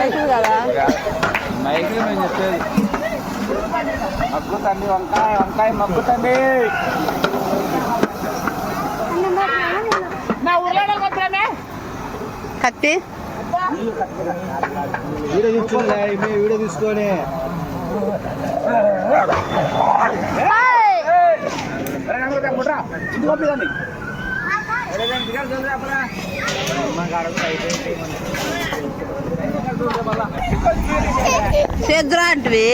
అవుతుంది కదా? మైక్ నేను చెప్పేది. మగ్గు తండ్రి వంకాయ వంకాయ మగ్గు తండ్రి కత్తి? వీడియో తీసుకోలే వీడియో తీసుకొని చేద్దురా అంటివి.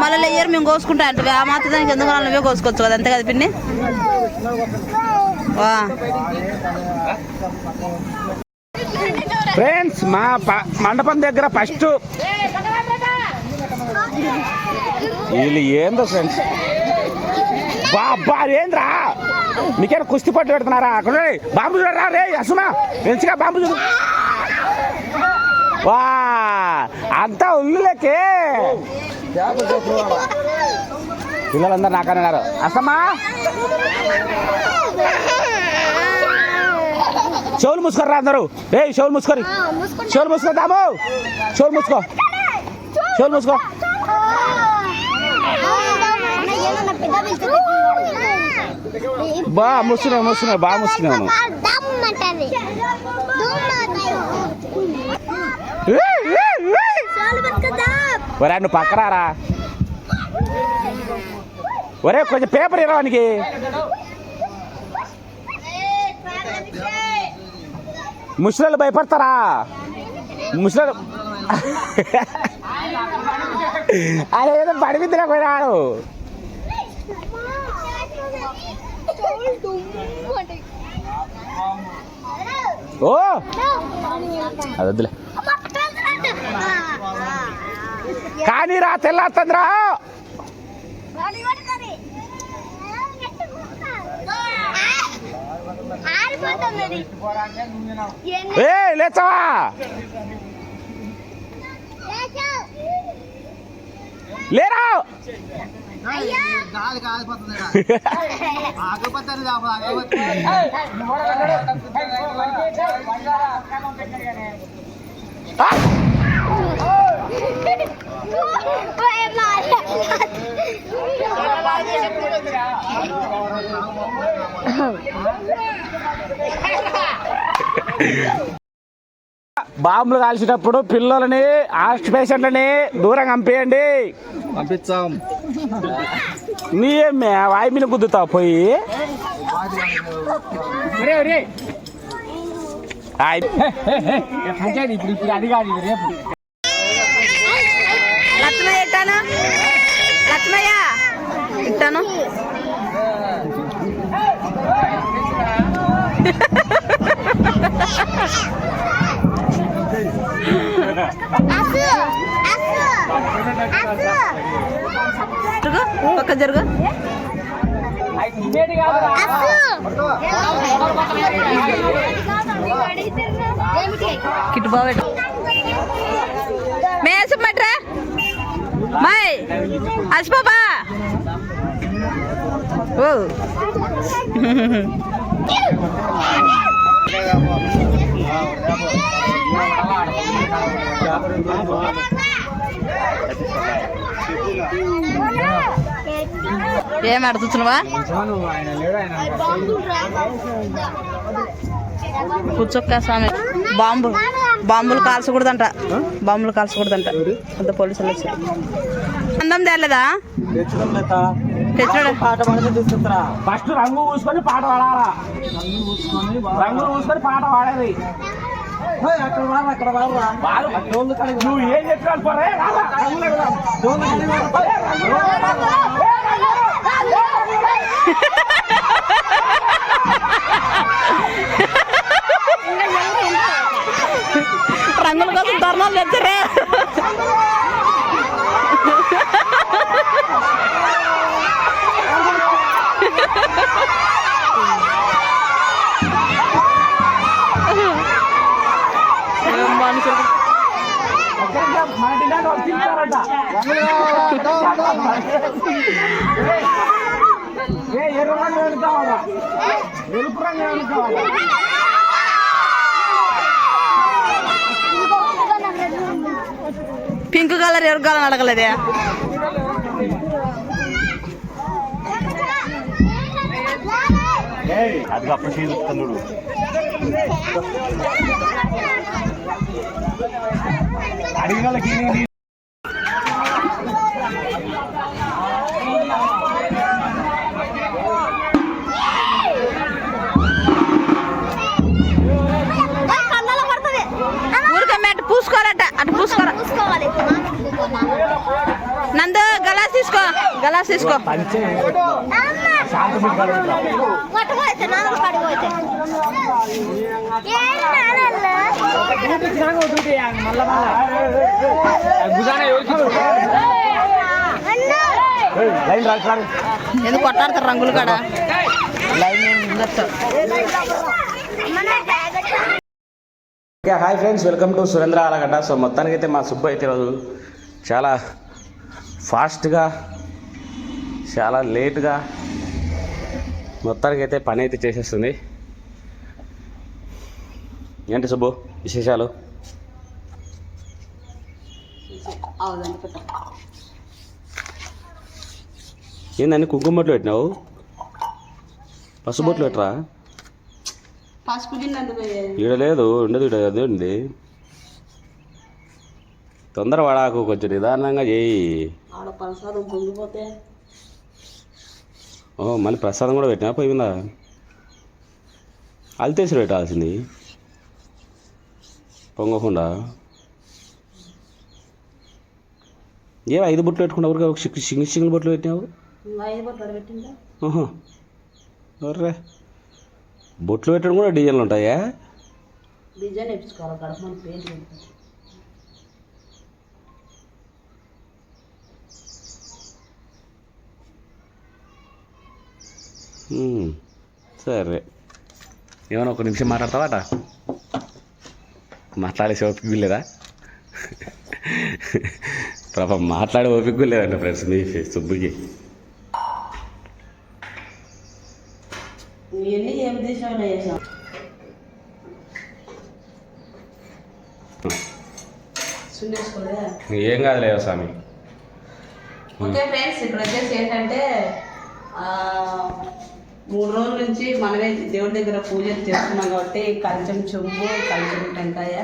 మళ్ళీ లేయర్ మేము కోసుకుంటా అంటివి. ఆ మాత్రం దానికి ఎందుకు నువ్వే కోసుకోవచ్చు కదా? అంతే కదా పిన్ని? వా. ఫ్రెండ్స్ మా మండపం దగ్గర ఫస్ట్ వీళ్ళు ఏందో ఫ్రెండ్స్? బాబా ఏంద్రా? మీకేనా కుస్తీ పట్టు పెడుతున్నారా? అక్కడ బాంబు చూడరా? రే అసుమా మంచిగా బాంబు చూడు. వా అంతా ఉల్లులకే పిల్లలందరూ నాకన్నారు అసమా చెవులు మూసుకోరా అందరూ ఏ చెవులు మూసుకోరి చెవులు మూసుకో దాము చెవులు మూసుకో చెవులు మూసుకో బా మూస్తున్నావు మూస్తున్నావు బాగా మూస్తున్నావు ఒరే నువ్వు పక్కరారా ఒరే కొంచెం పేపర్ ఇరవానికి ముసలి భయపడతారా ముసలి ఆయన ఏదో పడిపిద్దిరా పోయినాడు ఓ అది కానీ రా తెల్లాతంద్రా ఆరిపోతుంది ఏ లేచావా? లేరా? ఆ! బాంబులు కాల్చేటప్పుడు పిల్లలని హాస్ట్ పేషెంట్లని దూరంగా పంపేయండి. పంపించాం నీ ఏమే వాయి మీద గుద్దుతావు పోయి. ఇప్పుడు ఇప్పుడు అది కాదు రేపు. లక్ష్మయ్య లక్ష్మయ్య ఇస్తాను. జరుగు పక్క జరుగు. కిట్టు బాబు మేసం మై అల్సిపోబా ఓ. ఏం అడుగుతున్నావా కూర్చొక్క స్వామి. బాంబు. బాంబులు కాల్చకూడదంట. బాంబులు కాల్చకూడదంట. అంత పోలీసులు వచ్చారు. అందం తేలేదా? పాట ఫస్ట్ రంగు పూసుకొని పాట పాడాలా? రంగులు పూసుకొని పాట పాడేది. అక్కడ వారు అక్కడ వాళ్ళు నువ్వు ఏం చెప్పాలి పోరే రారా, రంగులు ఎగదాం. డోళ్ళు కడిగి వారు. రంగుల కోసం ధర్నాలు తెచ్చారే ఏం మనుషులు ఏ ఎర్ర రంగు ఎరుపు రంగు కలర్ ఎవరు అడగలేదే అది అప్పుడు చూస్తాను అడిగిన వాళ్ళకి పూసుకోవాలట. అటు నందు గలాస్ తీసుకో. గలాస్ తీసుకో. లైన్ ఎందుకు కొట్టాడతారు రంగులు కాడ? Okay hi friends welcome to Surendra Alagadda. So మొత్తానికైతే మా సుబ్బు అయితే ఈరోజు చాలా ఫాస్ట్గా చాలా లేట్గా మొత్తానికైతే పని అయితే చేసేస్తుంది. ఏంటి సుబ్బు విశేషాలు? ఏందని కుంకుమ బొట్లు పెట్టినావు? పసుపు బొట్లు పెట్టరా? ఈడ లేదు ఉండదు ఈడ అదే ఉంది. తొందర పడాకు కొంచెం నిదానంగా చేయి. ఓ మళ్ళీ ప్రసాదం కూడా పెట్టినా? పోయిందా అల్తేసి పెట్టాల్సింది. పొంగకుండా. ఏ ఐదు బొట్లు పెట్టుకున్నావు ఊరికే? ఒక సింగిల్ సింగిల్ బొట్లు పెట్టినావు. ఒర్రే బొట్లు పెట్టడం కూడా డిజైన్లు ఉంటాయా? డిజైన్ సరే. ఏమైనా ఒక నిమిషం మాట్లాడతావాట? మాట్లాడేసి ఓపిక లేదా పాపం మాట్లాడే ఓపిక లేదండి ఫ్రెండ్స్ మీ సుబ్బుకి. ఏం కాదులే స్వామి. ఓకే ఫ్రెండ్స్ ఇక్కడ వచ్చేసి ఏంటంటే ఆ, మూడు రోజుల నుంచి మనమే దేవుడి దగ్గర పూజలు చేస్తున్నాం కాబట్టి కంచెం చెంబు కంచెం టెంకాయ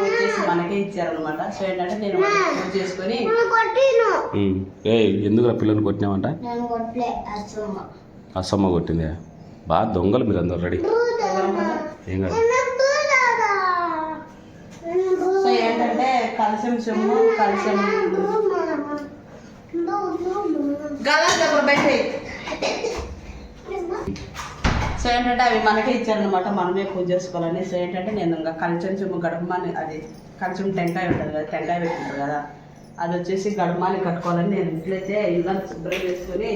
వచ్చేసి మనకే ఇచ్చారనమాట సో ఏంటంటే నేను పూజ చేసుకొని ఏయ్ ఎందుకు నేను కొట్టలే అసమ్మ. కొట్టిందే? బాగా దొంగలు మీరు అందరు రెడీ ఏం కాదు. సో ఏంటంటే కలసం చెంబు కలసం దగ్గర పెట్టి సో ఏంటంటే అవి మనకే ఇచ్చారనమాట మనమే పూజ చేసుకోవాలని. సో ఏంటంటే నేను ఇంకా కంచెం గడపమాని అది కంచెం టెంకాయ ఉంటుంది కదా టెంకాయ పెట్టుకుంటారు కదా అది వచ్చేసి గడమాని కట్టుకోవాలని నేను ఇంట్లో అయితే ఇల్లు శుభ్రం చేసుకొని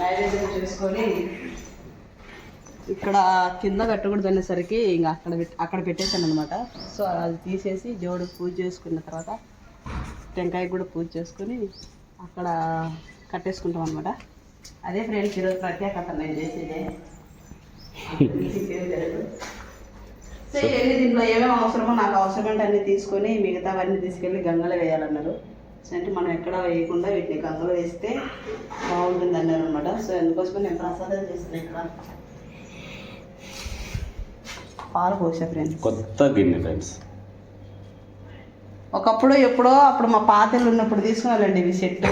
నైవేద్యం చేసుకొని ఇక్కడ కింద కట్టకూడదు అనేసరికి ఇంకా అక్కడ అక్కడ పెట్టేశాను అనమాట సో అది తీసేసి దేవుడు పూజ చేసుకున్న తర్వాత టెంకాయ కూడా పూజ చేసుకొని అక్కడ కట్టేసుకుంటాం అనమాట అదే ఫ్రెండ్స్ ఈరోజు ప్రత్యేకత నేను చేసేదే. సో ఇవన్నీ దీంట్లో ఏమేమి అవసరమో నాకు అవసరమంటే అన్ని తీసుకొని మిగతావన్నీ తీసుకెళ్ళి గంగలో వేయాలన్నారు. సో అంటే మనం ఎక్కడ వేయకుండా వీటిని గంగలో వేస్తే బాగుంటుంది అన్నారు అనమాట సో అందుకోసం నేను ప్రసాదం చేస్తున్నాను ఇక్కడ. పాలు పోసా ఫ్రెండ్స్. కొత్త గిన్నె ఫ్రెండ్స్. ఒకప్పుడు ఎప్పుడో అప్పుడు మా పాతలు ఉన్నప్పుడు తీసుకున్నానండి ఇవి సెట్.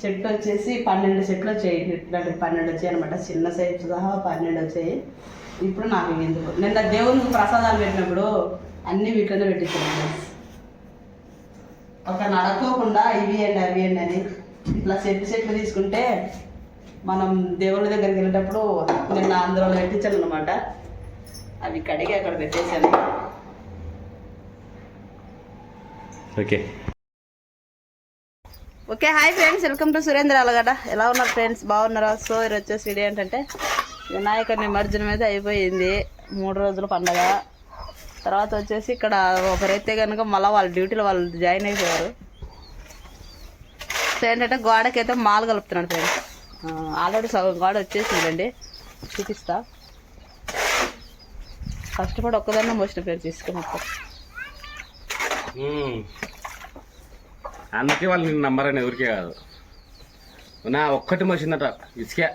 సెట్ వచ్చేసి పన్నెండు సెట్లు వచ్చాయి. ఇట్లాంటి పన్నెండు వచ్చాయి అనమాట చిన్న సైజు సహా పన్నెండు వచ్చాయి. ఇప్పుడు నాకు ఎందుకు? నిన్న దేవునికి ప్రసాదాలు పెట్టినప్పుడు అన్ని వీటిలోనే పెట్టించాను ఒక నడకోకుండా ఇవి అండి అవి అండి అని ఇట్లా సెట్లు సెట్లు తీసుకుంటే మనం దేవుళ్ళ దగ్గరికి వెళ్ళేటప్పుడు నిన్న అందులో పెట్టించాను అనమాట అవి కడిగి అక్కడ పెట్టేశాను. Okay okay hi friends welcome to Surendra Alagada. ఎలా ఉన్నారు ఫ్రెండ్స్? బాగున్నారా? సో ఈరోజు వచ్చేసి వీడియో ఏంటంటే వినాయక నిమజ్జనం అయితే అయిపోయింది. మూడు రోజుల పండగ. తర్వాత వచ్చేసి ఇక్కడ ఒకరైతే కనుక మళ్ళీ వాళ్ళ డ్యూటీలో వాళ్ళు జాయిన్ అయిపోయారు. సో ఏంటంటే గోడకైతే మాలు కలుపుతున్నాడు ఫ్రెండ్స్. ఆల్రెడీ సగం గోడ వచ్చేసిందండి. చూపిస్తా. కష్టపడి ఒక్కదాన్నే మోసిన పేరు తీసుకుని మొత్తం. అందుకే వాళ్ళు నిన్ను నమ్మరని ఎవరికే కాదు. నా ఒక్కటి మోసిందట ఇసుకే.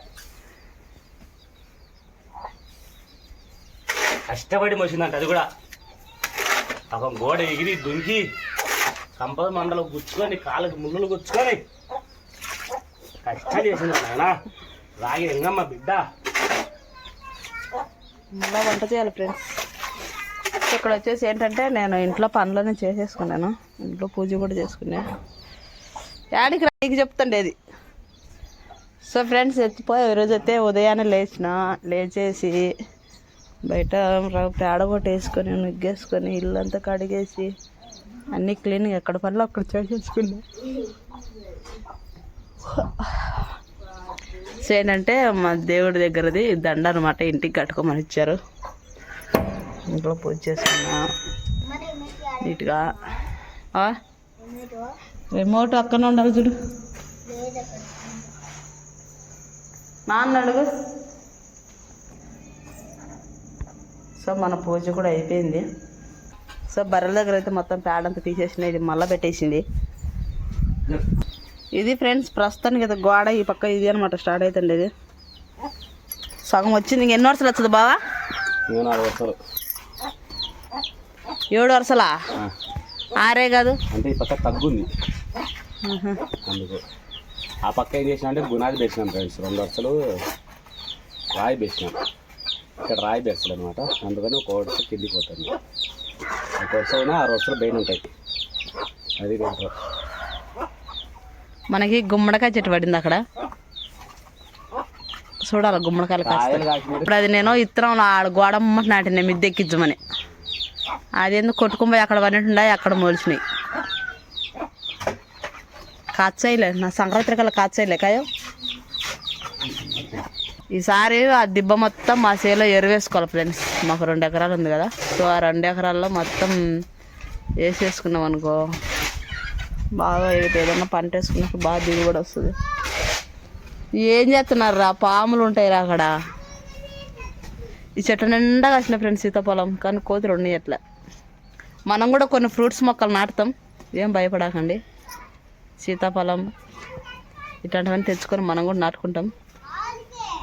కష్టపడి మసిందంట అది కూడా. ఒక గోడ ఎగిరి దుంకి కంపద మండలం గుచ్చుకొని కాళ్ళకి ముళ్ళు గుచ్చుకొని కష్టం చేసింది నాయన. రాగి ఎంగమ్మ బిడ్డ. మళ్ళీ వంట చేయాలి ఫ్రెండ్స్ ఇక్కడ వచ్చేసి ఏంటంటే నేను ఇంట్లో పనులన్నీ చేసేసుకున్నాను. ఇంట్లో పూజ కూడా చేసుకున్నా. యాడికి రాయికి చెప్తుండేది సో ఫ్రెండ్స్ ఎత్తిపోయి ఈరోజు అయితే ఉదయాన్నే లేచిన లేచేసి బయట పేడ పేడ కొట్టేసుకొని నుగ్గేసుకొని ఇల్లంతా కడిగేసి అన్నీ క్లీన్ ఎక్కడ పనులు అక్కడ చేసేసుకున్నా. సో ఏంటంటే మా దేవుడి దగ్గరది దండ అనమాట ఇంటికి కట్టుకోమని ఇచ్చారు. ఇంట్లో పూజ చేసుకున్నా. నీట్గా. రిమోట్ అక్కనే ఉండాలి చూడు. నాన్న అడుగు. సో మన పూజ కూడా అయిపోయింది. సో బర్రెల దగ్గర అయితే మొత్తం పేడ అంతా తీసేసిన ఇది మళ్ళీ పెట్టేసింది. ఇది ఫ్రెండ్స్ ప్రస్తుతానికి అయితే గోడ ఈ పక్క ఇది అనమాట స్టార్ట్ అవుతుంది ఇది సగం వచ్చింది. ఇంక ఎన్ని వర్షాలు వస్తుంది బావా? నాలుగు ఏడు వరుసలా? ఆరే కాదు. అంటే ఈ పక్క తగ్గుంది. అందుకు. ఆ పక్క ఏం చేసిన అంటే గునాది వేసినాం ఫ్రెండ్స్. రెండు వరుసలు రాయి వేసినాం ఇక్కడ రాయి వేస్తాడు అనమాట అందుకని ఒక వరుస కిందికి పోతుంది. ఒక వరుస అయినా ఆరు వరుసలు బయట ఉంటాయి. అది మ్యాటర్ మనకి గుమ్మడికాయ చెట్టు పడింది అక్కడ. చూడాలి గుమ్మడికాయలు కాస్తాయి ఇప్పుడు అది నేను ఇత్తనం ఆడ గోడమ్మ నాటిన మిద్దె అదేందుకు అది కొట్టుకుపోయి అక్కడ పడినట్టున్నాయి అక్కడ మొలిచినాయి. కాచేయలే నా సంక్రాంతి కల్లా కాచేయలే కాయో? ఈసారి ఆ దిబ్బ మొత్తం మా చేలో ఎరువేసుకోవాలి ఫ్రెండ్స్. మాకు రెండు ఎకరాలు ఉంది కదా. సో ఆ రెండు ఎకరాల్లో మొత్తం వేసేసుకున్నాం అనుకో. బాగా ఏదైనా పంట వేసుకున్నప్పుడు బాగా దిగుబడి వస్తుంది. ఏం చేస్తున్నారు రా పాములు ఉంటాయి రా అక్కడ. ఈ చెట్టు నిండా కాసిన ఫ్రెండ్స్ సీతాఫలం కానీ కోతులు ఉన్నాయి అట్లా. మనం కూడా కొన్ని ఫ్రూట్స్ మొక్కలు నాటుతాం. ఏం భయపడకండి. సీతాఫలం ఇట్లాంటివన్నీ తెచ్చుకొని మనం కూడా నాటుకుంటాం.